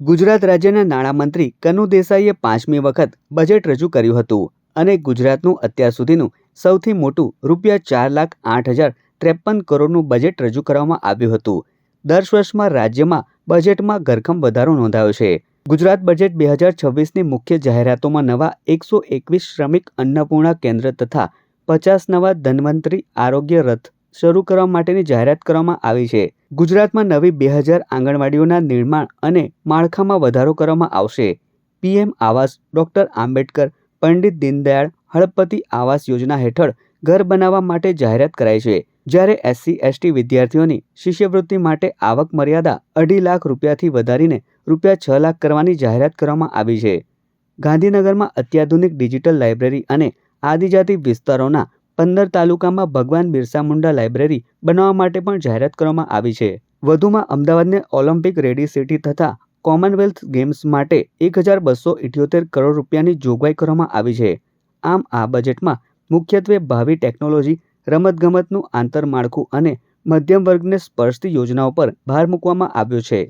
ગુજરાત રાજ્યના નાણામંત્રી કનુ દેસાઈએ પાંચમી વખત બજેટ રજૂ કર્યું હતું અને ગુજરાતનું અત્યાર સુધીનું સૌથી મોટું રૂપિયા ચાર લાખ આઠ હજાર ત્રેપન કરોડનું બજેટ રજૂ કરવામાં આવ્યું હતું. દર વર્ષમાં રાજ્યમાં બજેટમાં ઘરખમ વધારો નોંધાયો છે. ગુજરાત બજેટ બે હજાર છવ્વીસની મુખ્ય જાહેરાતોમાં નવા એકસો એકવીસ શ્રમિક અન્નપૂર્ણા કેન્દ્ર તથા પચાસ નવા ધન્વંતરી આરોગ્ય રથ શરૂ કરવા માટેની જાહેરાત કરવામાં આવી છે. ગુજરાતમાં નવી બે હજાર આંગણવાડીઓના નિર્માણ અને માળખામાં વધારો કરવામાં આવશે. પીએમ આવાસ ડૉક્ટર આંબેડકર પંડિત દીનદયાળ હળપતિ આવાસ યોજના હેઠળ ઘર બનાવવા માટે જાહેરાત કરાઈ છે. જ્યારે એસસી, એસટી વિદ્યાર્થીઓની શિષ્યવૃત્તિ માટે આવક મર્યાદા અઢી લાખ રૂપિયાથી વધારીને રૂપિયા છ લાખ કરવાની જાહેરાત કરવામાં આવી છે. ગાંધીનગરમાં અત્યાધુનિક ડિજિટલ લાઇબ્રેરી અને આદિજાતિ વિસ્તારોના પંદર તાલુકામાં ભગવાન બિરસા મુંડા લાઇબ્રેરી બનાવવા માટે પણ જાહેરાત કરવામાં આવી છે. વધુમાં અમદાવાદને ઓલિમ્પિક રેડી સિટી તથા કોમનવેલ્થ ગેમ્સ માટે એક હજાર બસો ઇઠ્યોતેર કરોડ રૂપિયાની જોગવાઈ કરવામાં આવી છે. આમ, આ બજેટમાં મુખ્યત્વે ભાવિ ટેકનોલોજી, રમતગમતનું આંતરમાળખું અને મધ્યમ વર્ગને સ્પર્શતી યોજનાઓ પર ભાર મૂકવામાં આવ્યો છે.